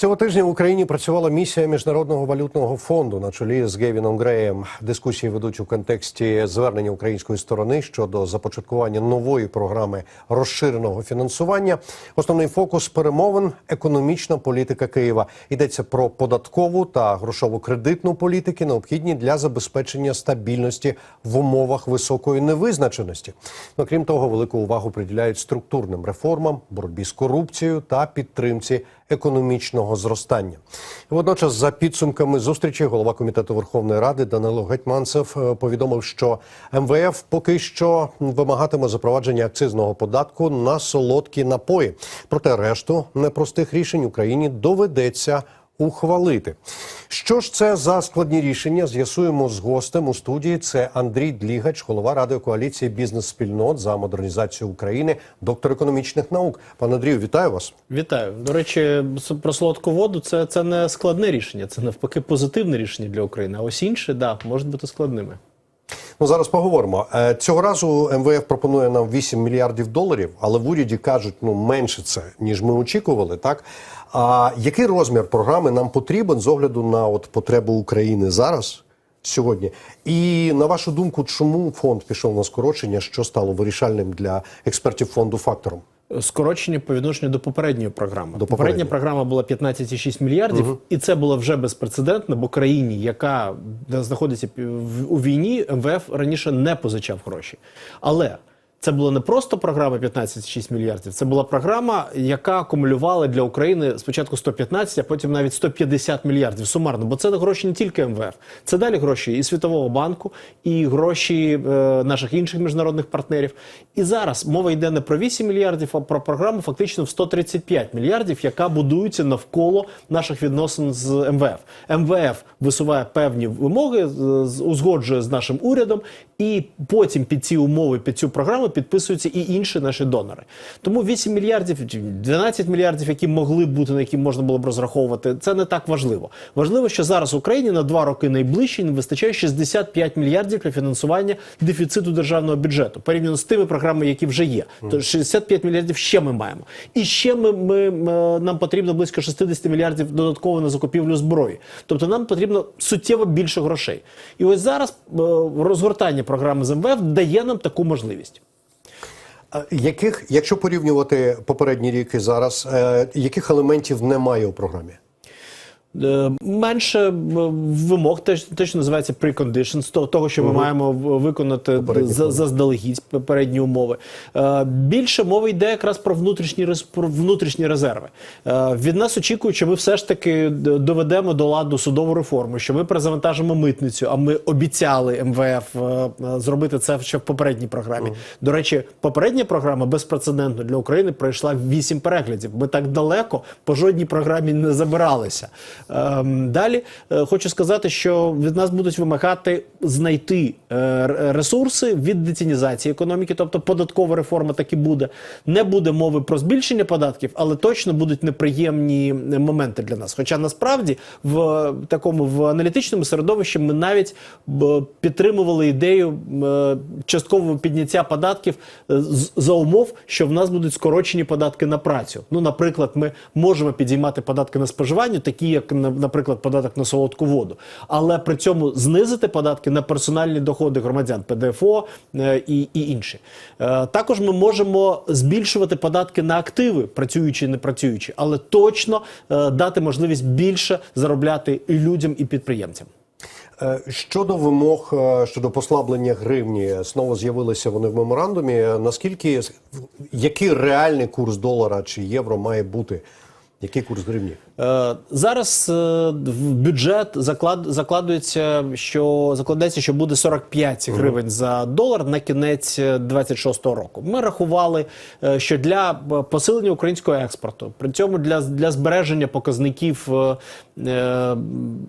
Цього тижня в Україні працювала місія міжнародного валютного фонду на чолі з Гевіном Греєм. Дискусії ведуть у контексті звернення української сторони щодо започаткування нової програми розширеного фінансування. Основний фокус перемовин економічна політика Києва. Йдеться про податкову та грошово-кредитну політики, необхідні для забезпечення стабільності в умовах високої невизначеності. Ну, крім того, велику увагу приділяють структурним реформам, боротьбі з корупцією та підтримці економічного зростання. Водночас, за підсумками зустрічі, голова комітету Верховної Ради Данило Гетьманцев е, повідомив, що МВФ поки що вимагатиме запровадження акцизного податку на солодкі напої. Проте решту непростих рішень Україні доведеться ухвалити. Що ж це за складні рішення? З'ясуємо з гостем у студії. Це Андрій Длігач, голова ради коаліції бізнес-спільнот за модернізацію України, доктор економічних наук. Пане Андрію, вітаю вас. Вітаю. До речі, про солодку воду це, це не складне рішення, це навпаки позитивне рішення для України. А ось інші, да, можуть бути складними. Ну зараз поговоримо. Е, Цього разу МВФ пропонує нам 8 мільярдів доларів, але в уряді кажуть, ну менше це ніж ми очікували. Так а який розмір програми нам потрібен з огляду на от потребу України зараз? Сьогодні, і на вашу думку, чому фонд пішов на скорочення, що стало вирішальним для експертів фонду фактором? Скорочення по відношенню до попередньої програми. До Попередня програма була 15,6 мільярдів, і це було вже безпрецедентно, бо країні, яка знаходиться у війні, МВФ раніше не позичав гроші. Але це була не просто програма 15,6 мільярдів, це була програма, яка акумулювала для України спочатку 115, а потім навіть 150 мільярдів сумарно. Бо це гроші не тільки МВФ, це далі гроші і Світового банку, і гроші е, наших інших міжнародних партнерів. І зараз мова йде не про 8 мільярдів, а про програму фактично в 135 мільярдів, яка будується навколо наших відносин з МВФ. МВФ висуває певні вимоги, узгоджує з нашим урядом, і потім під ці умови, під цю програму підписуються і інші наші донори. Тому 8 мільярдів, чи 12 мільярдів, які могли бути, на які можна було б розраховувати, це не так важливо. Важливо, що зараз Україні на два роки найближчі не вистачає 65 мільярдів для фінансування дефіциту державного бюджету порівняно з тими програмами, які вже є. То 65 мільярдів ще ми маємо. І ще ми, ми, ми- нам потрібно близько 60 мільярдів додатково на закупівлю зброї. Тобто нам потрібно суттєво більше грошей. І ось зараз е, розгортання програми з МВФ дає нам таку можливість. Яких, якщо порівнювати попередні рік і зараз, е, яких елементів немає у програмі? Е, Менше е, вимог, те, те, що називається preconditions, то- того, що ми маємо виконати за- заздалегідь попередні умови. Е, Більше мови йде якраз про внутрішні про внутрішні резерви. Від нас очікують, що ми все ж таки доведемо до ладу судову реформу, що ми перезавантажимо митницю. А ми обіцяли МВФ зробити це ще в попередній програмі. До речі, попередня програма безпрецедентно для України пройшла вісім переглядів. Ми так далеко по жодній програмі не забиралися. Ем, Далі е, хочу сказати, що від нас будуть вимагати знайти е, ресурси від детінізації економіки, тобто податкова реформа таки буде. Не буде мови про збільшення податків, але точно будуть неприємні е, моменти для нас. Хоча насправді в такому в аналітичному середовищі ми навіть підтримували ідею часткового підняття податків за умов, що в нас будуть скорочені податки на працю. Ну, наприклад, ми можемо підіймати податки на споживання, такі як наприклад, податок на солодку воду, але при цьому знизити податки на персональні доходи громадян, ПДФО е, і, і інші. Е, Також ми можемо збільшувати податки на активи, працюючі і не працюючі, але точно е, дати можливість більше заробляти і людям і підприємцям. Щодо вимог щодо послаблення гривні, знову з'явилися вони в меморандумі. Наскільки який реальний курс долара чи євро має бути? Який курс гривні? Е, Зараз е, в бюджет заклад, закладується, що закладається, що буде 45 гривень за долар на кінець 26-го року. Ми рахували, е, що для е, посилення українського експорту, при цьому для, для збереження показників е, е,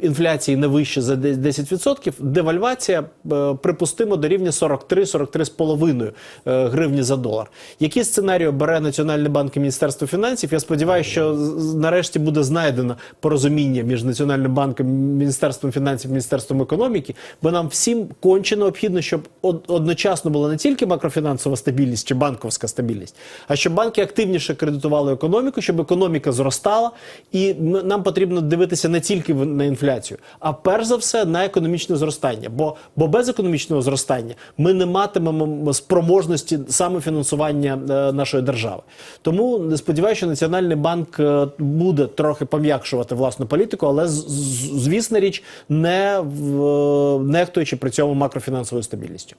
інфляції не вище за 10%, девальвація е, припустимо до рівня 43-43,5 е, гривні за долар. Які сценарії бере Національний банк і Міністерство фінансів? Я сподіваюся, що нарешті буде знайдено порозуміння між Національним банком, Міністерством фінансів, Міністерством економіки, бо нам всім конче необхідно, щоб одночасно була не тільки макрофінансова стабільність чи банковська стабільність, а щоб банки активніше кредитували економіку, щоб економіка зростала, і нам потрібно дивитися не тільки на інфляцію, а перш за все на економічне зростання. Бо, бо без економічного зростання ми не матимемо спроможності самофінансування е, нашої держави. Тому сподіваюся, що Національний банк е, буде трохи пом'якшувати власну політику, але звісна річ, не в- нехтуючи при цьому макрофінансовою стабільністю.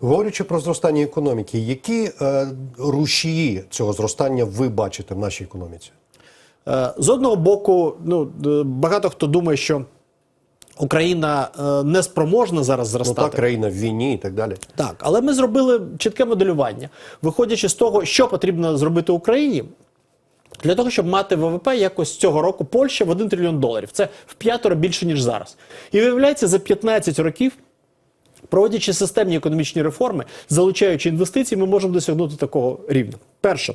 Говорячи про зростання економіки, які е, рушії цього зростання ви бачите в нашій економіці? Е, З одного боку, ну е, багато хто думає, що Україна е, не спроможна зараз Ну зростати. так, країна в війні і так далі. Так, але ми зробили чітке моделювання, виходячи з того, що потрібно зробити Україні. Для того, щоб мати ВВП якось цього року Польща в 1 трильйон доларів. Це в п'ятеро більше, ніж зараз. І виявляється, за 15 років, проводячи системні економічні реформи, залучаючи інвестиції, ми можемо досягнути такого рівня. Перше.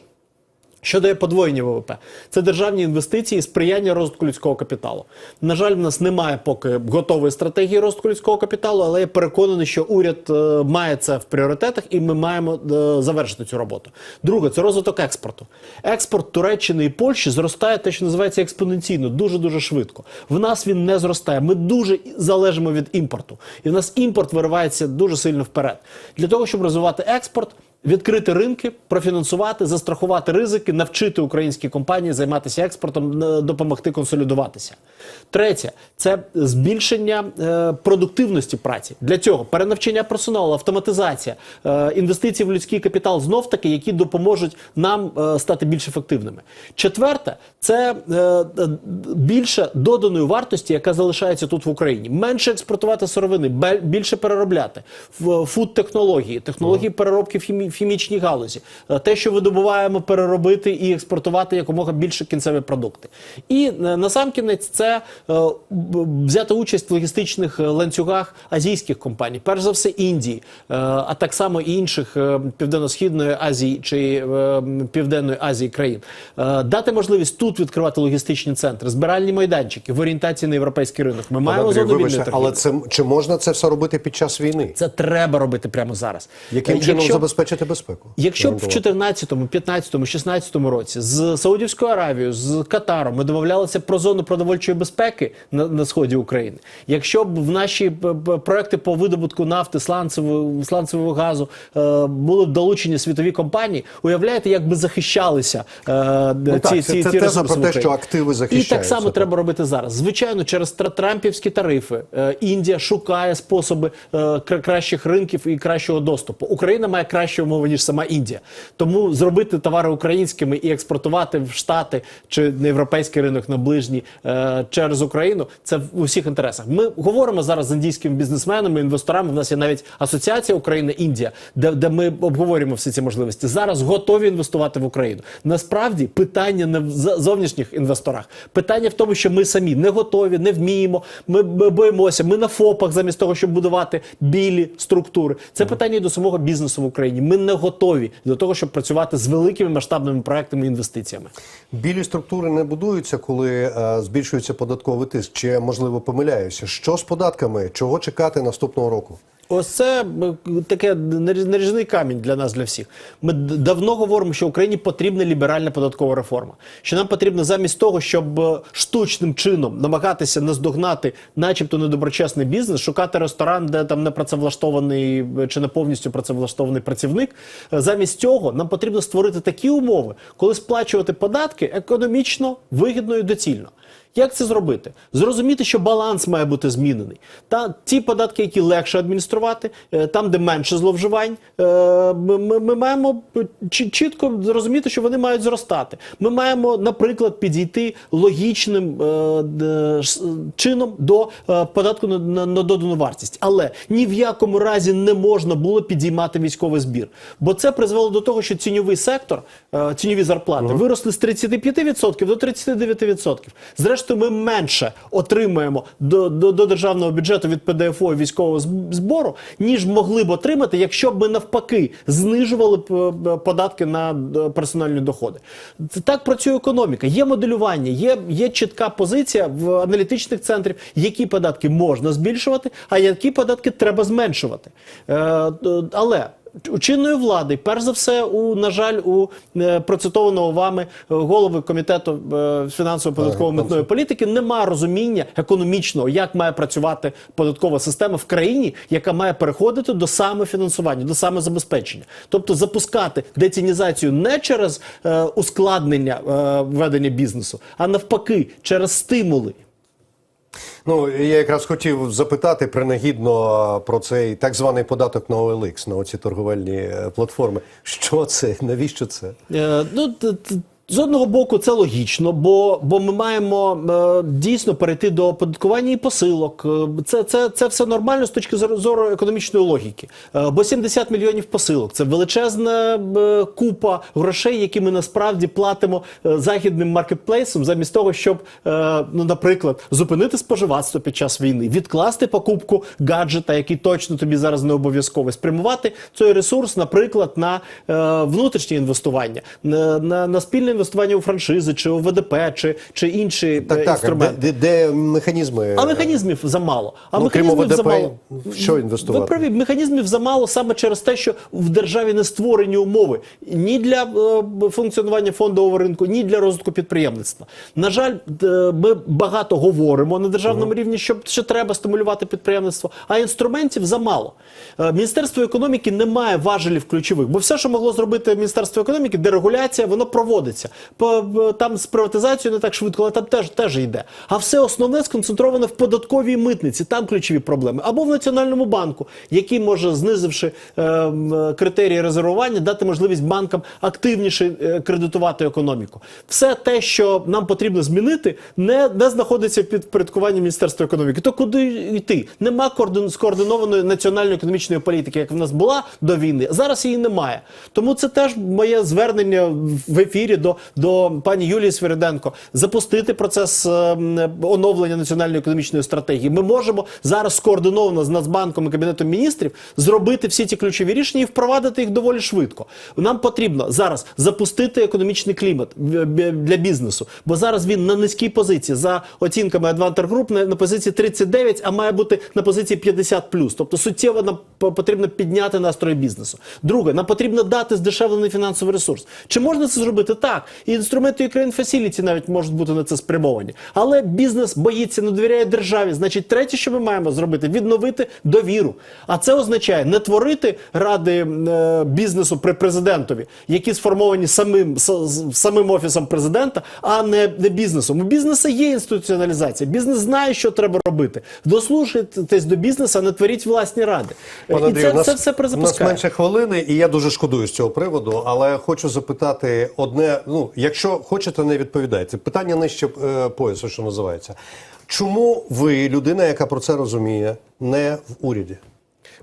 Що дає подвоєння ВВП? Це державні інвестиції сприяння розвитку людського капіталу. На жаль, в нас немає поки готової стратегії розвитку людського капіталу, але я переконаний, що уряд е, має це в пріоритетах, і ми маємо е, завершити цю роботу. Друге, це розвиток експорту. Експорт Туреччини і Польщі зростає те, що називається експоненційно, дуже дуже швидко. В нас він не зростає. Ми дуже залежимо від імпорту, і в нас імпорт виривається дуже сильно вперед. Для того, щоб розвивати експорт. Відкрити ринки, профінансувати, застрахувати ризики, навчити українські компанії займатися експортом, е, допомогти консолідуватися. Третє це збільшення е, продуктивності праці. Для цього перенавчення персоналу, автоматизація, е, інвестиції в людський капітал знов таки, які допоможуть нам е, стати більш ефективними. Четверте це е, е, більше доданої вартості, яка залишається тут в Україні. Менше експортувати сировини, більше переробляти в фуд-технології, технології переробки в хімі- в хімічній галузі, Е, те, що видобуваємо, переробити і експортувати якомога більше кінцеві продукти. І е, насамкінець це е, взяти участь в логістичних ланцюгах азійських компаній, перш за все Індії, а так само і інших південно-східної Азії чи Південної Азії країн. Дати можливість тут відкривати логістичні центри, збиральні майданчики в орієнтації на європейський ринок. Ми маємо зону вільної торгівлі. але це чи можна це все робити під час війни? Це треба робити прямо зараз. Яким чином якщо- забезпечити безпеку? Якщо б в Гарантувати. 14, 15, 16 році з Саудівською Аравією, з Катаром ми домовлялися про зону продовольчої безпеки на, на сході України, якщо б в наші проекти по видобутку нафти, сланцевого, сланцевого газу е, були б долучені світові компанії, уявляєте, як би захищалися е, Ну ці, так, це- ці, це ці теза про те, що активи І так само так. треба робити зараз. Звичайно, через тра- трампівські тарифи е, Індія шукає способи е, кращих ринків і кращого доступу. Україна має кращі умови ніж сама Індія. Тому зробити товари українськими і експортувати в Штати чи на європейський ринок на ближній е, через Україну це в усіх інтересах. Ми говоримо зараз з індійськими бізнесменами, інвесторами. У нас є навіть асоціація Україна Індія, де, де ми обговорюємо всі ці можливості. Зараз готові інвестувати в Україну. Насправді питання не в зовнішніх інвесторах. Питання в тому, що ми самі не готові, не вміємо. Ми б- боїмося. Ми на ФОПах замість того, щоб будувати білі структури. Це питання і до самого бізнесу в Україні. Ми не готові до того, щоб працювати з великими масштабними проектами і інвестиціями. Білі структури не будуються, коли е, збільшується податковий тиск. Чи можливо помиляюся? Що з податками? Чого чекати наступного року? Ось це таке наріз- наріжний камінь для нас, для всіх. Ми давно говоримо, що Україні потрібна ліберальна податкова реформа. Що нам потрібно замість того, щоб е, штучним чином намагатися наздогнати, начебто недоброчесний бізнес, шукати ресторан, де там не працевлаштований е, чи не повністю працевлаштований працівник. Е, Замість цього нам потрібно створити такі умови, коли сплачувати податки економічно, вигідно і доцільно. Як це зробити? Зрозуміти, що баланс має бути змінений. Та ті податки, які легше адмініструвати, е, там, де менше зловживань, е, ми, ми, маємо чітко зрозуміти, що вони мають зростати. Ми маємо, наприклад, підійти логічним е, чином до податку на, додану вартість. Але ні в якому разі не можна було підіймати військовий збір, бо це призвело до того, що ціньовий сектор, ціньові зарплати виросли з 35% до 39%. Зрештою, зрештою ми менше отримуємо до, до, до державного бюджету від ПДФО і військового збору, ніж могли б отримати, якщо б ми навпаки знижували е, податки на е, персональні доходи. Так працює економіка. Є моделювання, є, є чітка позиція в аналітичних центрів, які податки можна збільшувати, а які податки треба зменшувати. Е, але чинної влади, перш за все, у на жаль, у е, процитованого вами е, голови комітету е, фінансово-податкової митної політики немає розуміння економічного, як має працювати податкова система в країні, яка має переходити до самофінансування, до самозабезпечення, тобто запускати децінізацію не через е, ускладнення е, ведення бізнесу, а навпаки, через стимули. Ну я якраз хотів запитати принагідно про цей так званий податок на OLX, на оці торговельні е, платформи. Що це? Навіщо це? Е, ну, з одного боку, це логічно, бо, бо ми маємо е, дійсно перейти до оподаткування і посилок. Е, Це, це, це все нормально з точки зору, зору економічної логіки. Е, бо 70 мільйонів посилок це величезна е, купа грошей, які ми насправді платимо е, західним маркетплейсам, замість того, щоб, е, ну, наприклад, зупинити споживацтво під час війни, відкласти покупку гаджета, який точно тобі зараз не обов'язково, спрямувати цей ресурс, наприклад, на е, внутрішнє інвестування, на, на, на спільне інвестування у франшизи, чи у ВДП, чи, чи інші е, Так, так, де, інструменти. де, де механізми? А механізмів замало. А Ну, крім механізмів ОВДП, замало. що інвестувати? Ви праві, механізмів замало саме через те, що в державі не створені умови ні для е, функціонування фондового ринку, ні для розвитку підприємництва. На жаль, е, ми багато говоримо на державному рівні, що, що треба стимулювати підприємництво, а інструментів замало. Е, Міністерство економіки не має важелів ключових, бо все, що могло зробити Міністерство економіки, дерегуляція, воно проводиться. По, там з приватизацією не так швидко, але там теж, теж йде. А все основне сконцентровано в податковій митниці. Там ключові проблеми. Або в Національному банку, який може, знизивши е, критерії резервування, дати можливість банкам активніше е, кредитувати економіку. Все те, що нам потрібно змінити, не, не знаходиться під впорядкуванням Міністерства економіки. То куди йти? Нема координ- скоординованої національної економічної політики, як в нас була до війни. Зараз її немає. Тому це теж моє звернення в ефірі до, до пані Юлії Свириденко запустити процес е, оновлення національної економічної стратегії. Ми можемо зараз скоординовано з Нацбанком і Кабінетом міністрів зробити всі ці ключові рішення і впровадити їх доволі швидко. Нам потрібно зараз запустити економічний клімат б- для бізнесу, бо зараз він на низькій позиції за оцінками Advanter Group на, на позиції 39, а має бути на позиції 50+. Тобто суттєво нам потрібно підняти настрої бізнесу. Друге, нам потрібно дати здешевлений фінансовий ресурс. Чи можна це зробити? Так. І інструменти Ukraine Facility навіть можуть бути на це спрямовані. Але бізнес боїться, не довіряє державі. Значить, третє, що ми маємо зробити, відновити довіру. А це означає не творити ради е, бізнесу при президентові, які сформовані самим самим офісом президента, а не, не бізнесом. У бізнесу є інституціоналізація. Бізнес знає, що треба робити. Дослухайтесь до бізнесу, а не творіть власні ради. Пане і Андрію, це, нас, це все у нас менше хвилини, і я дуже шкодую з цього приводу. Але хочу запитати одне: ну, якщо хочете, не відповідайте. Питання нижче е, поясу, що називається. Чому ви, людина, яка про це розуміє, не в уряді?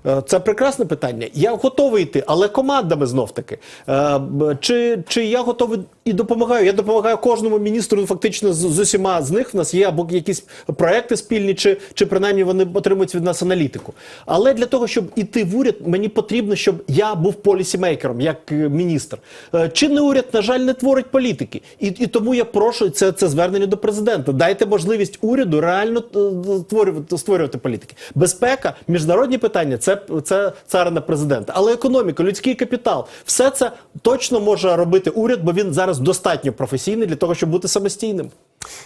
Е, Це прекрасне питання. Я готовий йти, але командами знов таки. Е, Чи, чи я готовий і допомагаю? Я допомагаю кожному міністру. ну, Фактично з, з усіма з них в нас є або якісь проекти спільні, чи, чи принаймні вони отримують від нас аналітику. Але для того, щоб іти в уряд, мені потрібно, щоб я був полісімейкером, як е, міністр. Чинний уряд, на жаль, не творить політики. І, і тому я прошу це, це звернення до президента. Дайте можливість уряду реально створювати, створювати політики. Безпека, міжнародні питання це, це царина президента. Але економіка, людський капітал, все це точно може робити уряд, бо він зараз достатньо професійний для того, щоб бути самостійним.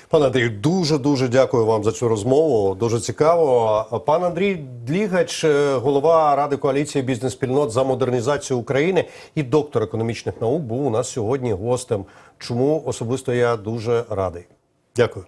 Пане Андрію, дуже дуже дякую вам за цю розмову. Дуже цікаво. Пан Андрій Длігач, е, голова ради коаліції бізнес-спільнот за модернізацію України і доктор економічних наук, був у нас сьогодні гостем. Чому особисто я дуже радий. Дякую.